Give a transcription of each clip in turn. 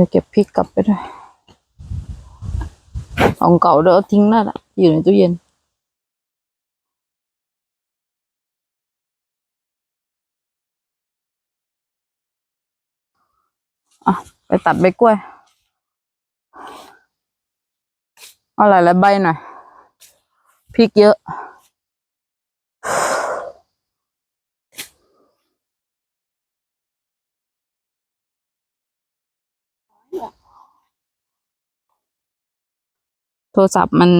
เดี๋ยวเก็บพริกกลับไปด้วยของเก่าเดี๋ยวเอาทิ้งนั่นแหละอยู่ในตู้เย็นอะไปตัดใบกล้วยเอาหลายๆใบหน่อยพริกเยอะ โทรศัพท์มัน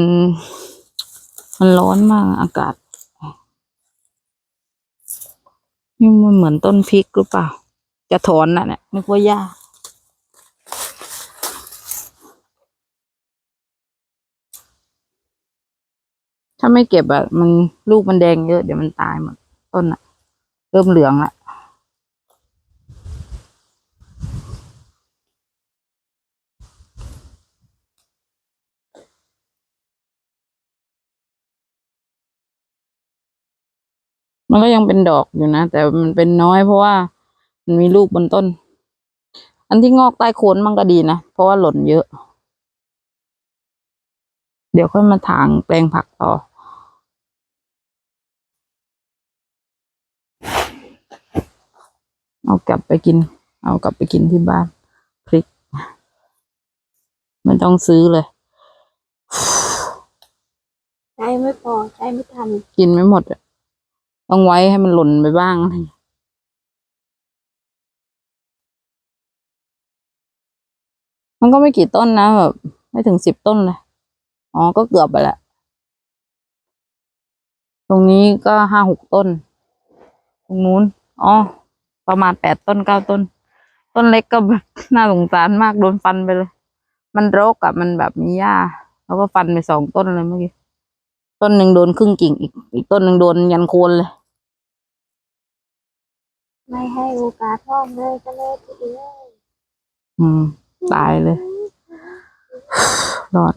มันร้อนมากอากาศ นี่มันเหมือนต้นพริกหรือเปล่า จะถอนน่ะเนี่ยนึกว่าหญ้าถ้าไม่เก็บอะมันลูกมันแดงเยอะเดี๋ยวมันตายหมดต้นอะเริ่มเหลืองละ มันก็ยังเป็นดอกอยู่นะ แต่มันเป็นน้อยเพราะว่ามันมีลูกบนต้น อันที่งอกใต้โคนมันก็ดีนะ เพราะว่าหล่นเยอะ เดี๋ยวค่อยมาถางแปลงผักต่อ เอากลับไปกิน เอากลับไปกินที่บ้านพริกไม่ต้องซื้อเลยใช้ไม่พอใช้ไม่ทัน กินไม่หมดอะ ต้องไว้ให้มันหล่นไปบ้าง มันก็ไม่กี่ต้นนะแบบไม่ถึงสิบต้นเลย อ๋อ ก็เกือบไปแล้วตรงนี้ก็ห้าหกต้น ตรงนู้น อ๋อ ประมาณแปดต้นเก้าต้น ต้นเล็กก็แบบน่าสงสารมากโดนฟันไปเลย มันรกอะมันแบบมีหญ้า แล้วก็ฟันไปสองต้นเลยเมื่อกี้ ต้นหนึ่งโดนครึ่งกิ่งอีก อีกต้นหนึ่งโดนยันโคนเลย ไม่ให้โอกาสพ่อเลยก็เลยทีเดียวอืม ตายเลย ร้อน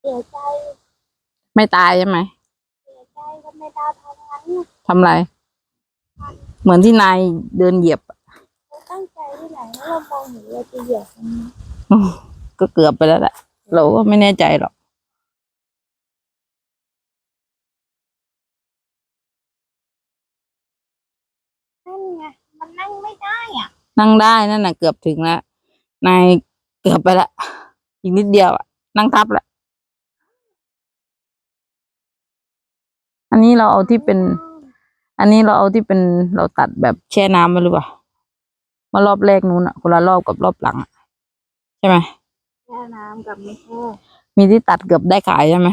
เสียใจไม่ตายใช่ไหมเสียใจก็ไม่ได้ทำงั้นทำไร เหมือนที่นายเดินเหยียบอะเราตั้งใจที่ไหนแล้วเรามองเห็นเราจะเหยียบมัน ก็เกือบไปแล้วแหละเราก็ไม่แน่ใจหรอก นั่นไงมันนั่งไม่ได้อะ นั่งได้นั่นน่ะเกือบถึงแล้วนายเกือบไปแล้วอีกนิดเดียวอะนั่งทับแล้วอันนี้เราเอาที่เป็น อันนี้เราเอาที่เป็นเราตัดแบบแช่น้ำมาหรือเปล่ามารอบแรกนู้นอะคนละรอบกับรอบหลังอะใช่ไหมแช่น้ำกับไม่แช่มีที่ตัดเกือบได้ขายใช่ไหม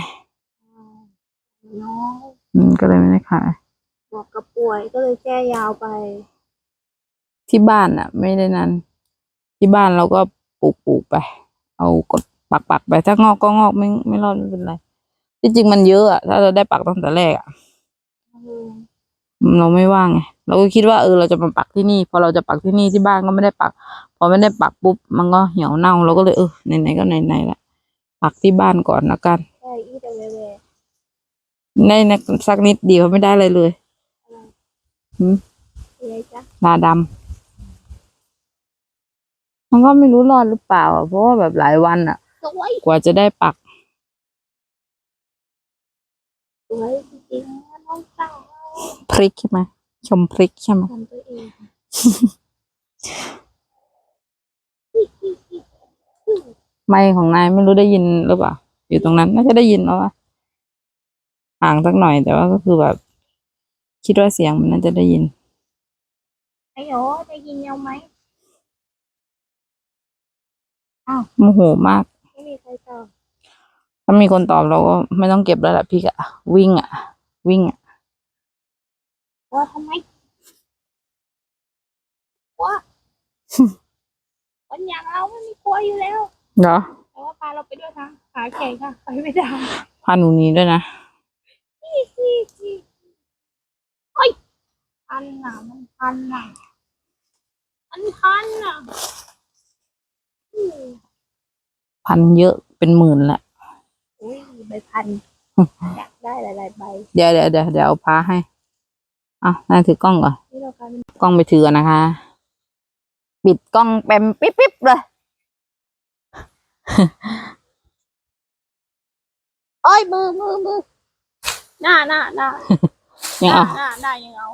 น้อยอืมก็เลยไม่ได้ขาย บอกกับป่วยก็เลยแช่ยาวไป ที่บ้านอะ ไม่ได้นั้น ที่บ้านเราก็ปลูกปลูกไป เอากดปักปักไป ถ้างอกก็งอกไม่ไม่รอดไม่เป็นไรที่จริงมันเยอะอะถ้าเราได้ปักตั้งแต่แรกอะเราไม่ว่างไงเราก็คิดว่าเออเราจะมาปักที่นี่ พอเราจะปักที่นี่ที่บ้านก็ไม่ได้ปัก พอไม่ได้ปักปุ๊บมันก็เหี่ยวเน่าเราก็เลยเออไหนๆก็ไหนๆละปักที่บ้านก่อนละกันใช่อีแต่เวเวได้นะสักนิดเดียวไม่ได้อะไรเลยเสียจ้ะลาดำ มันก็ไม่รู้รอดหรือเปล่าอะเพราะว่าแบบหลายวันอะ สวยกว่าจะได้ปัก สวยจริงๆนะน้องสาวพริกใช่ไหมชมพริกใช่ไหมทำตัวเองไม่ของนายไม่รู้ได้ยินหรือเปล่าอยู่ตรงนั้นน่าจะได้ยินแล้วว่าห่างสักหน่อยแต่ว่าก็คือแบบ คิดว่าเสียงมันน่าจะได้ยินไอ้โยได้ยินยังไหม โมโหมาก ไม่มีใครตอบถ้ามีคนตอบเราก็ไม่ต้องเก็บแล้วแหละพริกอะวิ่งอะวิ่งอะว่าทำไมว่า คนอย่างเราไม่มีกลัวอยู่แล้ว เหรอแต่ว่าพาเราไปด้วยนะขาแข็งค่ะ ไปไม่ได้พาหนูหนี้ด้วยนะโอ้ยพันน่ะ มันพันน่ะ มันพันน่ะอืม พันเยอะเป็นหมื่นละอุ้ยใบพันอยากได้หลายๆใบ เดี๋ยวเดี๋ยวเดี๋ยวเดี๋ยวเอาพาให้อะนายถือกล้องก่อนนที่เรากลายเป็นกล้องไปถือก่อนนะคะ ปิดกล้องแปมปิ๊บปิ๊บเลยโอ้ยมือมือมือหน้าหน้าหน้ายังเอาหน้าหน้ายังเอา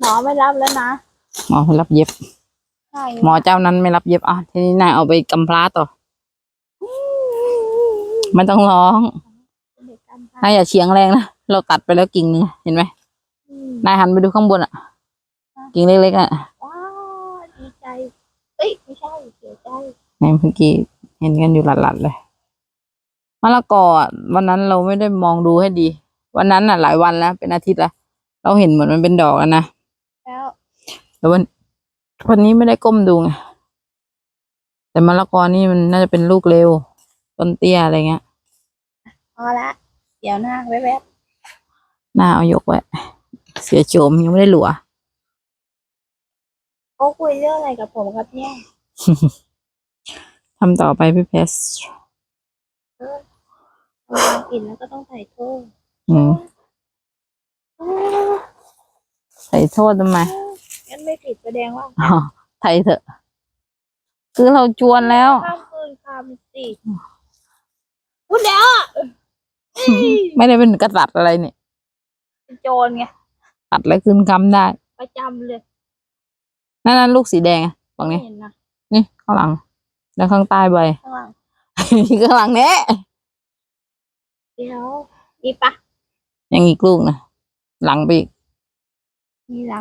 หมอไม่รับแล้วนะหมอไม่รับเย็บใช่ หมอเจ้านั้นไม่รับเย็บอะทีนี้นายเอาไปกำพร้าต่อไม่ต้องร้องเป็นเด็กกันนายอย่าเฉียงแรงนะเราตัดไปแล้วกิ่งหนึงเห็นไหมอืมนายหันไปดูข้างบนอะ กิ่งเล็กๆอะว้าวดีใจเอ้ยไม่ใช่เสียใจในเมื่อกี้เห็นกันอยู่หลัดๆเลยมะละกออะวันนั้นเราไม่ได้มองดูให้ดี วันนั้นอะ หลายวันแล้วเป็นอาทิตย์แล้วเราเห็นเหมือนมันเป็นดอกแล้วนะแล้วแต่วัน วันนี้ไม่ได้ก้มดูไง แต่มะละกอนี่มันน่าจะเป็นลูกเร็ว ต้นเตี้ยอะไรเงี้ย พอละ เดี๋ยวหน้าแวบหน้าเอายกไว้ เสียโฉมยังไม่ได้หลัวๆเขาคุยเรื่องอะไรกับผมครับเนี่ยทำต่อไปพี่เพสเออทำงานผิดแล้วก็ต้องใส่โทษอืมเออใส่โทษทำไม งั้นไม่ผิดแสดงว่าอ๋อไทยเถอะ คือเราจวนแล้ว ข้ามคืนคำสิพูดแล้วอะเอ้ยไม่ได้เป็นกษัตริย์อะไรเนี่ยเป็นโจรไงตัดแล้วคืนคำได้ประจำเลยนั่นนั่นลูกสีแดงอะฝั่งนี้ เห็นนะนี่ข้างหลัง แล้วข้างใต้ใบ ข้างหลังข้างหลังเนี้ยเดี๋ยวนี่ปะยังอีกลูกนะหลังไปอีกมีหลัง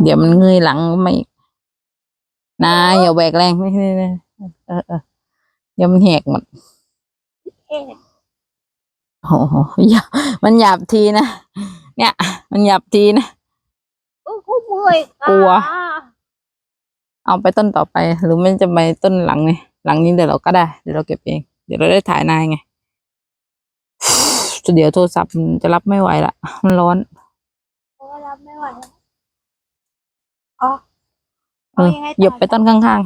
เดี๋ยวมันเงยหลังมาอีกนายอย่าแหวกแรงไม่ไม่ไม่เออเออเดี๋ยวมันแหกหมดเอ๊ะโอ้โหหยาบมันหยาบทีนะเนี่ย มันหยาบทีนะโอ้กูเมื่อยขากลัว เอาไปต้นต่อไป หรือมันจะไปต้นหลังนี่หลังนี้เดี๋ยวเราก็ได้ เดี๋ยวเราเก็บเอง เดี๋ยวเราได้ถ่ายนายไงเดี๋ยวโทรศัพท์มันจะรับไม่ไหวละมันร้อนเพราะว่ารับไม่ไหวแล้ว อ๋อเออยังไงต่เหยียบไปต้นข้าง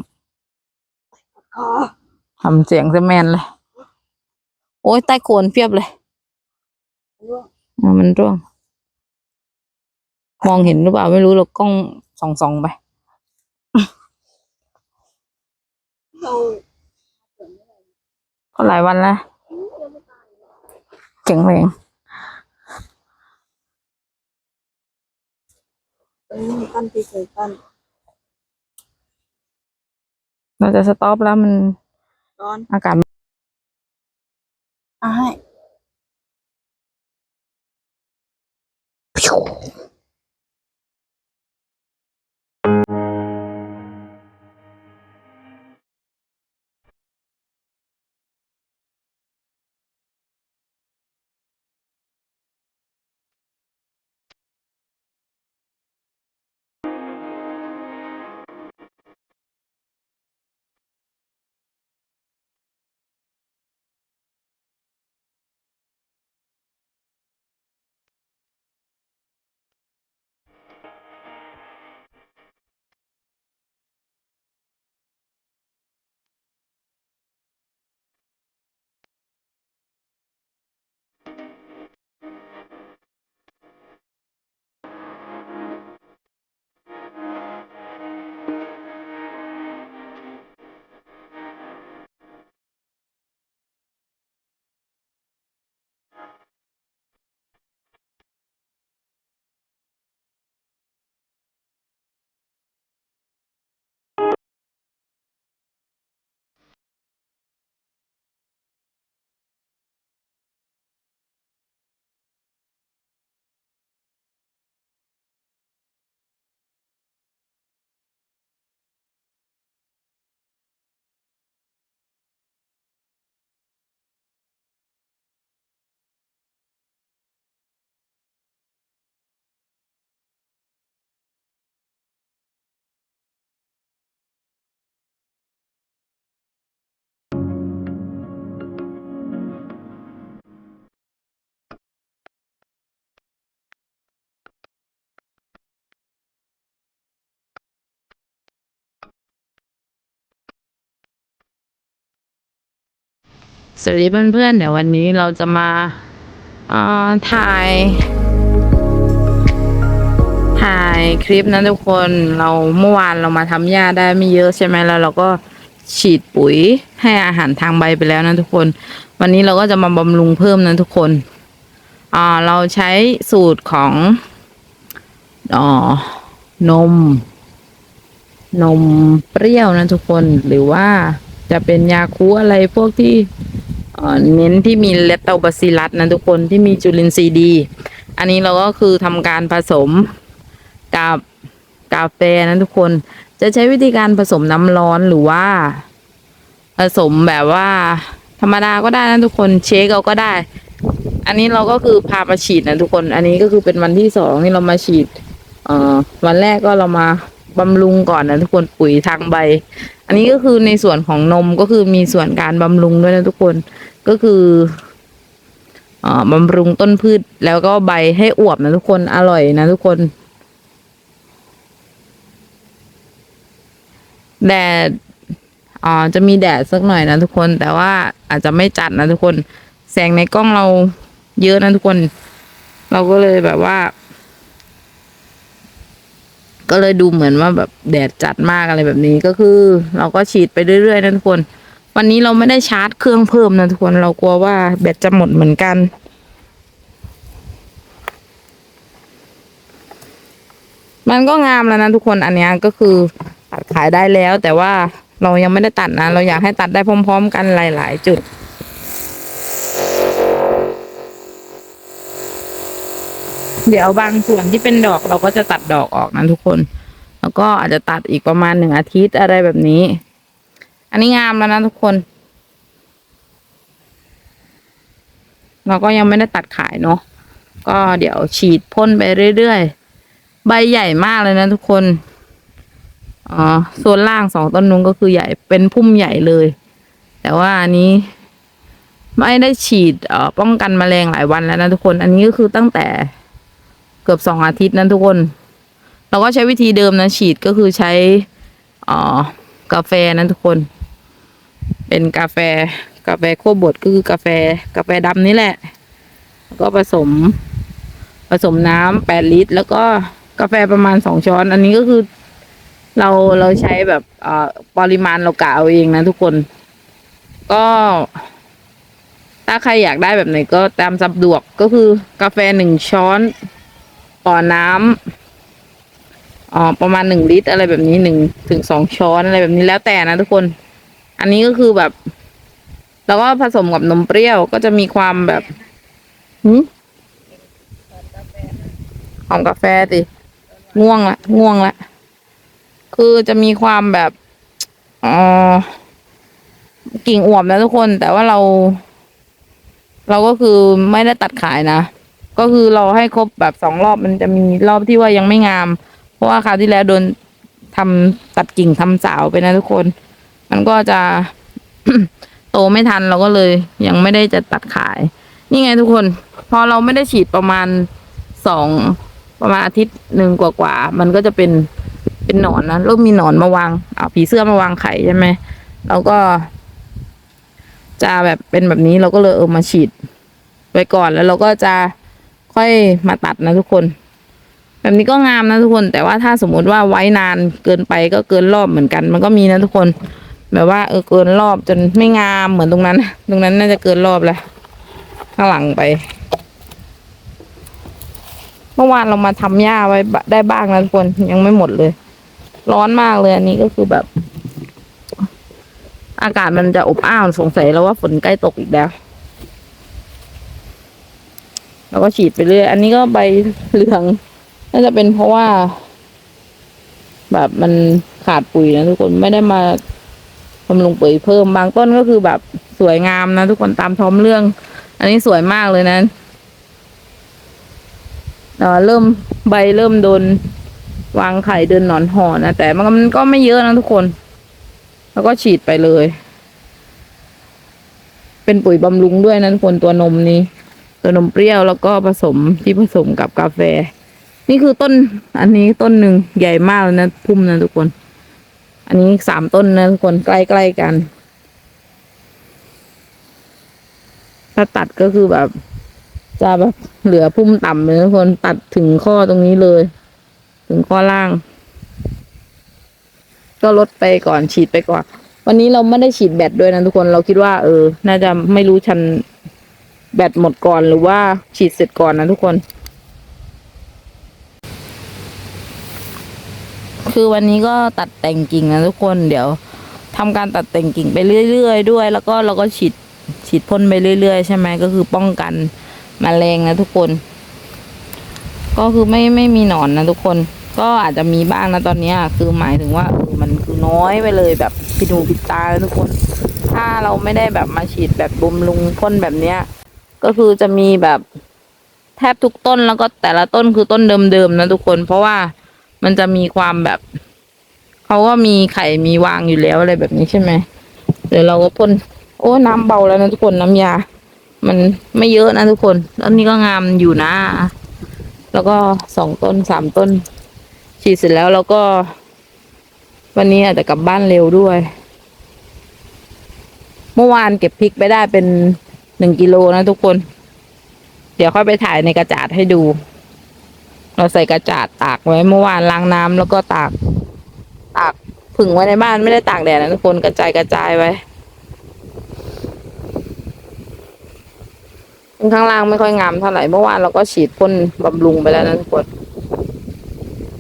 อ๋อๆทำเสียงซะแมนเลย โอ้ยใต้โคนเพียบเลยร่วงอะมันร่วง มองเห็นหรือเปล่าไม่รู้เรากล้องส่องๆไป เราก็หลายวันแล้วยังไม่ตาย แข็งแรง ตรง นี้มีต้นที่เคยต้นเราจะสต็อปแล้วมันร้อน อากาศอะให้ สวัสดีเพื่อนๆ เดี๋ยววันนี้เราจะมาอ่อถ่ายถ่ถ่ายคลิปนะทุกคนเราเมื่อวานเรามาทำหญ้าได้ไม่เยอะใช่ไหมแล้วเราก็ฉีดปุ๋ยให้อาหารทางใบไปแล้วนะทุกคน วันนี้เราก็จะมาบำรุงเพิ่มนะทุกคนอ่าเราใช้สูตรของอ๋อนม นมเปรี้ยวนะทุกคนหรือว่าจะเป็นยาคูอะไรพวกที่ เน้นที่มีเลตโตบาซิลัสนะทุกคนที่มีจุลินทรีย์ดี อันนี้เราก็คือทำการผสมกับกาแฟนะทุกคนจะใช้วิธีการผสมน้ำร้อนหรือว่า ผสมแบบว่า ธรรมดาก็ได้นะทุกคนเชคเอาก็ได้ อันนี้เราก็คือพามาฉีดนะทุกคน อันนี้ก็คือเป็นวันที่สองที่เรามาฉีด เอ่อ วันแรกก็เรามา บำรุงก่อนนะทุกคนปุ๋ยทางใบ อันนี้ก็คือในส่วนของนมก็คือมีส่วนการบำรุงด้วยนะทุกคนก็คืออ่อบำรุงต้นพืชแล้วก็ใบให้อวบนะทุกคนอร่อยนะทุกคน แดดอ่าจะมีแดดสักหน่อยนะทุกคน แต่ว่าอาจจะไม่จัดนะทุกคน แสงในกล้องเราเยอะนะทุกคน เราก็เลยแบบว่า ก็เลยดูเหมือนว่าแบบแดดจัดมากอะไรแบบนี้ก็คือ เราก็ฉีดไปเรื่อยๆนะทุกคน วันนี้เราไม่ได้ชาร์จเครื่องเพิ่มนะทุกคนเรากลัวว่าแบตจะหมดเหมือนกันมันก็งามแล้วนะทุกคนอันนี้ก็คือตัดขายได้แล้ว แต่ว่าเรายังไม่ได้ตัดนะ เราอยากให้ตัดได้พร้อม ๆ กันหลาย ๆ จุด เดี๋ยวบางส่วนที่เป็นดอกเราก็จะตัดดอกออกนะทุกคน แล้วก็อาจจะตัดอีกประมาณหนึ่งอาทิตย์อะไรแบบนี้ อันนี้งามแล้วนะทุกคน เราก็ยังไม่ได้ตัดขายเนาะก็เดี๋ยวฉีดพ่นไปเรื่อยๆ ใบใหญ่มากเลยนะทุกคนอ๋อส่วนล่างสองต้นนุ้งก็คือใหญ่เป็นพุ่มใหญ่เลย แต่ว่าอันนี้ไม่ได้ฉีดเอ่อป้องกันแมลงหลายวันแล้วนะทุกคน อันนี้ก็คือตั้งแต่ เกือบสองอาทิตย์นั้นทุกคน เราก็ใช้วิธีเดิมนะฉีดก็คือใช้อ๋อกาแฟนั้นทุกคน เป็นกาแฟกาแฟคั่วบดก็คือกาแฟกาแฟดำนี่แหละ แล้วก็ผสม ผสมน้ำแปดลิตร แล้วก็กาแฟประมาณสองช้อน อันนี้ก็คือเราเราใช้แบบปริมาณเรากะเอาเองนะทุกคน ก็ ถ้าใครอยากได้แบบไหนก็ตามสะดวกก็คือกาแฟหนึ่งช้อน ต่อน้ำอ๋อประมาณหนึ่งลิตร อะไรแบบนี้หนึ่งถึงสองช้อนอะไรแบบนี้แล้วแต่นะทุกคน อันนี้ก็คือแบบ แล้วก็ผสมกับนมเปรี้ยวก็จะมีความแบบหืมหอมกาแฟสิง่วงละง่วงละคือจะมีความแบบอ๋อกิ่งอวบนะทุกคน แต่ว่าเรา เราก็คือไม่ได้ตัดขายนะ ก็คือเราให้ครบแบบสองรอบมันจะมีรอบที่ว่ายังไม่งาม เพราะว่าคราวที่แล้วโดนทำตัดกิ่งทำสาวไปนะทุกคน มันก็จะโตไม่ทันเราก็เลย ยังไม่ได้จะตัดขาย นี่ไงทุกคน พอเราไม่ได้ฉีดประมาณสองประมาณอาทิตย์หนึ่งกว่าๆมันก็จะเป็นเป็นหนอนนะเริ่มมีหนอนมาวางเอาผีเสื้อมาวางไข่ใช่ไหมเราก็ จะแบบเป็นแบบนี้เราก็เลยเออมาฉีดไว้ก่อนแล้วเราก็จะ ค่อยมาตัดนะทุกคน แบบนี้ก็งามนะทุกคน แต่ว่าถ้าสมมุติว่าไว้นานเกินไปก็เกินรอบเหมือนกัน มันก็มีนะทุกคน แบบว่าเออเกินรอบจนไม่งามเหมือนตรงนั้น ตรงนั้นน่าจะเกินรอบแล้วข้างหลังไป เมื่อวานเรามาทำหญ้าไว้ได้บ้างนะทุกคนยังไม่หมดเลย ร้อนมากเลยอันนี้ก็คือแบบ อากาศมันจะอบอ้าวสงสัยแล้วว่าฝนใกล้ตกอีกแล้ว เราก็ฉีดไปเรื่อย อันนี้ก็ใบเหลือง น่าจะเป็นเพราะว่า แบบมันขาดปุ๋ยนะทุกคนไม่ได้มาบำรุงปุ๋ยเพิ่มบางต้นก็คือแบบสวยงามนะทุกคนตามท้องเรื่อง อันนี้สวยมากเลยนะเอ่อเริ่มใบเริ่มโดนวางไข่เดินหนอนห่อนะแต่มันก็ไม่เยอะนะทุกคน แล้วก็ฉีดไปเลย เป็นปุ๋ยบำรุงด้วยนะทุกคนตัวนมนี้ ตัวนมเปรี้ยวแล้วก็ผสมที่ผสมกับกาแฟ นี่คือต้น อันนี้ต้นหนึ่งใหญ่มากเลยนะพุ่มนะทุกคน อันนี้สามต้นนะทุกคนใกล้ๆกัน ถ้าตัดก็คือแบบ จะแบบเหลือพุ่มต่ำเลยทุกคนตัดถึงข้อตรงนี้เลย ถึงข้อล่าง ก็ลดไปก่อนฉีดไปก่อนวันนี้เราไม่ได้ฉีดแบตด้วยนะทุกคนเราคิดว่าเออ น่าจะไม่รู้ชัน แบตหมดก่อนหรือว่าฉีดเสร็จก่อนนะทุกคน คือวันนี้ก็ตัดแต่งกิ่งนะทุกคนเดี๋ยวทำการตัดแต่งกิ่งไปเรื่อยๆด้วย แล้วก็เราก็ฉีดฉีดพ่นไปเรื่อยๆ ใช่ไหมก็คือป้องกันมแมลงนะทุกคน ก็คือไม่ไม่มีหนอนนะทุกคน ก็อาจจะมีบ้างนะตอนนี้คือหมายถึงว่ามันคือน้อยไปเลยแบบผิดหูผิดตาทุกคน ถ้าเราไม่ได้แบบมาฉีดแบบบำรุงพ่นแบบเนี้ย ก็คือจะมีแบบแทบทุกต้นแล้วก็แต่ละต้นคือต้นเดิมๆนะทุกคน เพราะว่ามันจะมีความแบบเขาก็มีไข่มีวางอยู่แล้วอะไรแบบนี้ใช่ไหมเดี๋ยวเราก็พ่นโอ้น้ำเบาแล้วนะทุกคนน้ำยา มันไม่เยอะนะทุกคนต้นนี้ก็งามอยู่นะ แล้วก็สองต้นสามต้น ฉีดเสร็จแล้วเราก็ วันนี้อาจจะกลับบ้านเร็วด้วย เมื่อวานเก็บพริกไปได้เป็น หนึ่งกิโลนะทุกคน เดี๋ยวค่อยไปถ่ายในกระจาดให้ดู เราใส่กระจาดตากไว้เมื่อวานล้างน้ำแล้วก็ตาก ตากผึ่งไว้ในบ้านไม่ได้ตากแดดนะทุกคนกระจายกระจายไว้ข้างล่างไม่ค่อยงามเท่าไหร่เมื่อวานเราก็ฉีดพ่นบำรุงไปแล้วนะทุกคน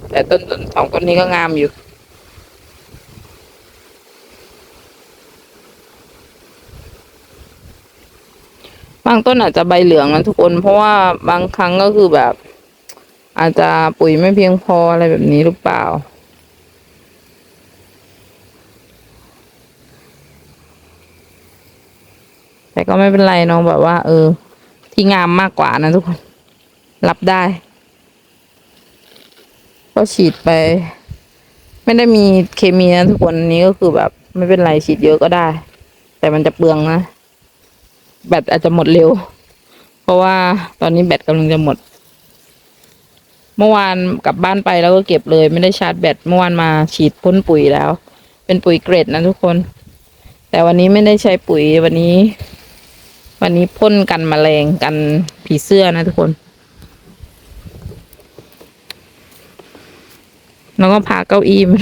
แต่ต้นสองต้นนี้ก็งามอยู่ บางต้นอาจจะใบเหลืองนะทุกคน เพราะว่าบางครั้งก็คือแบบ อาจจะปุ๋ยไม่เพียงพออะไรแบบนี้หรือเปล่า แต่ก็ไม่เป็นไรเนาะแบบว่า เออ ที่งามมากกว่านะทุกคน รับได้ ก็ฉีดไป ไม่ได้มีเคมีนะทุกคนนนี้ก็คือแบบ ไม่เป็นไรฉีดเยอะก็ได้ แต่มันจะเปลืองนะ แบตอาจจะหมดเร็ว เพราะว่าตอนนี้แบตกำลังจะหมด เมื่อวานกลับบ้านไปแล้วก็เก็บเลย ไม่ได้ชาร์จแบตเมื่อวานมาฉีดพ่นปุ๋ยแล้ว เป็นปุ๋ยเกรดนะทุกคน แต่วันนี้ไม่ได้ใช้ปุ๋ยวันนี้ วันนี้พ่นกันแมลงกันผีเสื้อนะทุกคนแล้วก็พาเก้าอี้มา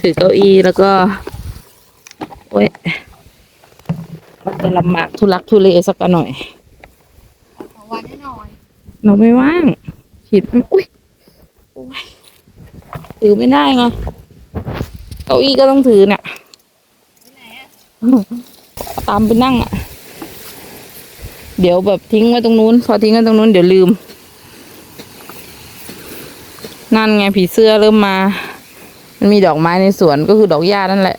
ถือเก้าอี้แล้วก็โอ้ย มันจะลำบากทุลักทุเลสักหน่อย ขอวันให้หน่อยเราไม่ว่าง ฉีดไม่อุ้ยโอ้ยถือไม่ได้ไงเก้าอี้ก็ต้องถือเนี่ยไปไหนอะตามไปนั่งอะ เดี๋ยวแบบทิ้งไว้ตรงนู้น พอทิ้งไว้ตรงนู้นเดี๋ยวลืม นั่นไงผีเสื้อเริ่มมา มันมีดอกไม้ในสวนก็คือดอกหญ้านั่นแหละ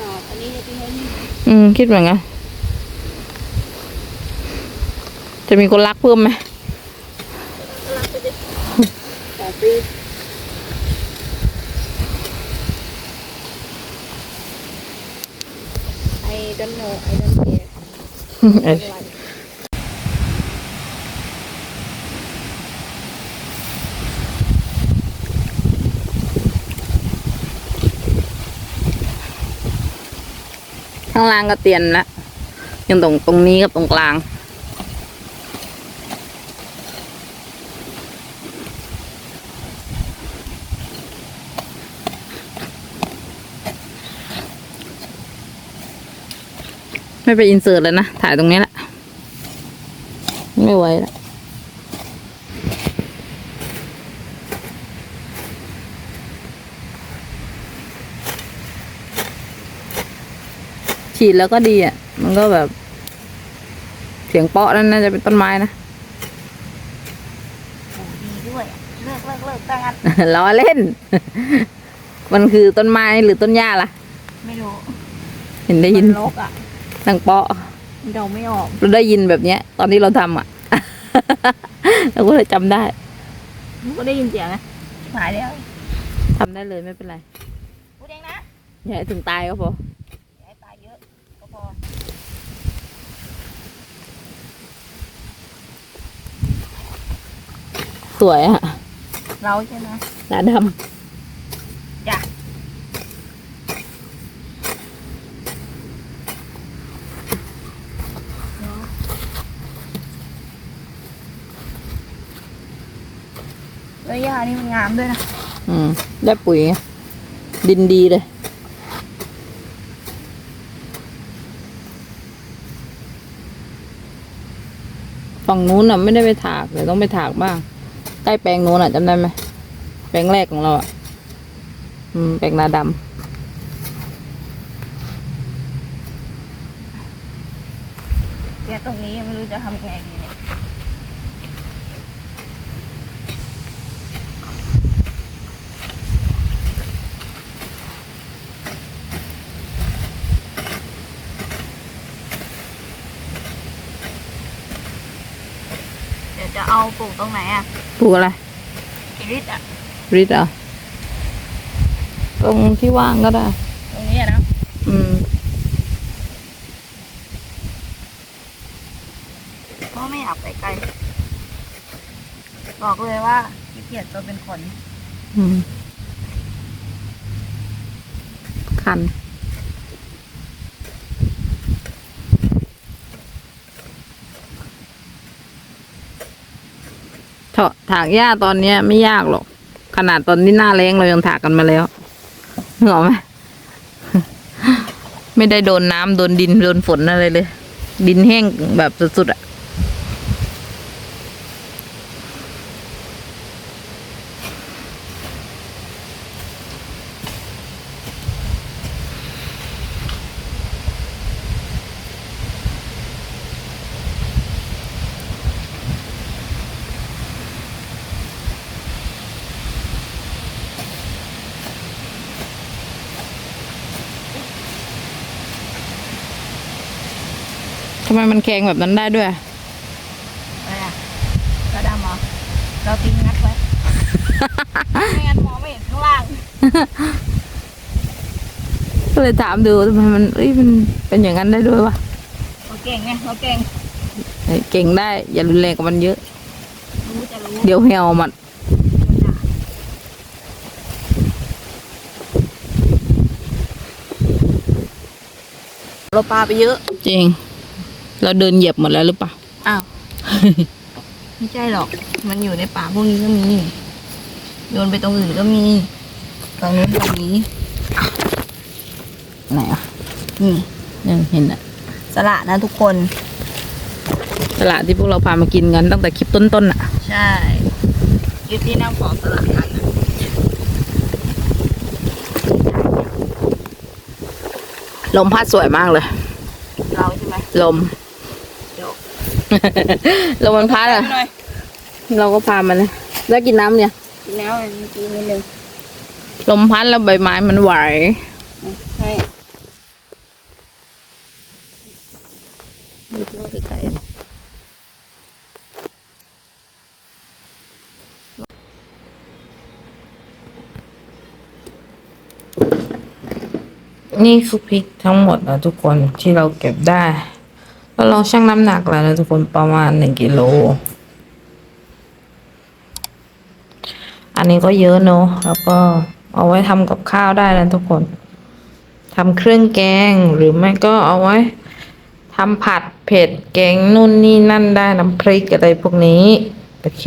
ดอกอันนี้จะทิ้งไว้นี่ อืม คิดเหมือนกันจะมีคนรักเพิ่มไหมรักไปดิสองปีไอ้ดอนโนไอ้ดอนเกต ข้างล่างก็เตียนแล้วยังตรงตรงนี้กับตรงกลาง ไม่ไปอินเสิร์ตแล้วนะ ถ่ายตรงนี้แหละ ไม่ไหวแล้ว ฉีดแล้วก็ดีอะ มันก็แบบ เสียงเปาะนั่นน่าจะเป็นต้นไม้นะโอ้ดีด้วยอะเลิกเลิกเลิกตั้งอันล้อเล่น มันคือต้นไม้หรือต้นหญ้าล่ะ ไม่รู้ เห็นได้ยินมันรกอะดังเปาะมันเดาไม่ออกเราได้ยินแบบเนี้ย ตอนที่เราทำอะเราก็เลยจำได้มันก็ได้ยินเสียงนะหายแล้วทำได้เลยไม่เป็นไรพูดเองนะอย่าให้ถึงตายก็พอ สวยอะเราใช่ไหมหนาดำจ้ะแล้วยานี่มันงามด้วยนะอืม ได้ปุ๋ย ดินดีเลย ฝั่งนู้นน่ะไม่ได้ไปถากเดี๋ยวต้องไปถากบ้าง ใกล้แปลงนู้นอะจำได้ไหมแปลงแรกของเราอะอืมแปลงนาดเดี๋ยวตรงนี้ไม่รู้จะทำไงดีเนี่ยเดี๋ยวจะเอาปลูกตรงไหนอะ ปลูกอะไรอิริสอะริดเหรอะตรงที่ว่างก็ได้ ตรงนี้อะนะอืมเพราะไม่อยากไปไกล บอกเลยว่าขี้เกียจตัวเป็นขนอืมคัน เถาะถากหญ้าตอนเนี้ยไม่ยากหรอก ขนาดตอนนี้หน้าแรงเรายังถากกันมาแล้วเหงอไหมไม่ได้โดนน้ำโดนดินโดนฝนอะไรเลย ดินแห้งแบบสุดๆอะ ไมมันแข็งแบบนั้นได้ด้วยอะไรอะกระดำเหรอเราทิ้งงัดไว้ ไม่งั้นมองไม่เห็นข้างล่าง ก็เลยถามดูทำไมมันเอ้ยมันเป็นอย่างนั้นได้ด้วยวะเราเก่งไงเราเก่งเฮ้ยเก่งได้ อย่ารุนแรงกับมันเยอะ รู้จะรู้เดี๋ยวเหี่ยวมัน เราปลาไปเยอะ จริง เราเดินเหยียบหมดแล้วหรือเปล่า อ้าว ไม่ใช่หรอก มันอยู่ในป่าพวกนี้ก็มี โยนไปตรงอื่นก็มีตรงนู้นตรงนี้ไหนอะนี่ยังเห็นอะสละนะทุกคนตลาดที่พวกเราพามากินกันตั้งแต่คลิปต้นๆอะ ใช่ยึดที่น้ำของสละกันนะลมพัดสวยมากเลย เราใช่ไหมลมเดี๋ ยวลมมันพัดอะ หน่อยเราก็พามันนะแล้วกินน้ำเนี่ย กินแล้วอันนี้กินนิดนึงลมพัดแล้วใบไม้มันไหว ใช่ดูที่ว่าไกลนี่คือพริกทั้งหมดนะทุกคนที่เราเก็บได้ เราชั่งน้ำหนักแล้วนะทุกคนประมาณหนึ่งกิโล อันนี้ก็เยอะเนอะแล้วก็เอาไว้ทำกับข้าวได้นะทุกคนทำเครื่องแกงหรือไม่ก็เอาไว้ทำผัดเผ็ดแกงนู่นนี่นั่นได้น้ำพริกอะไรพวกนี้ โอเค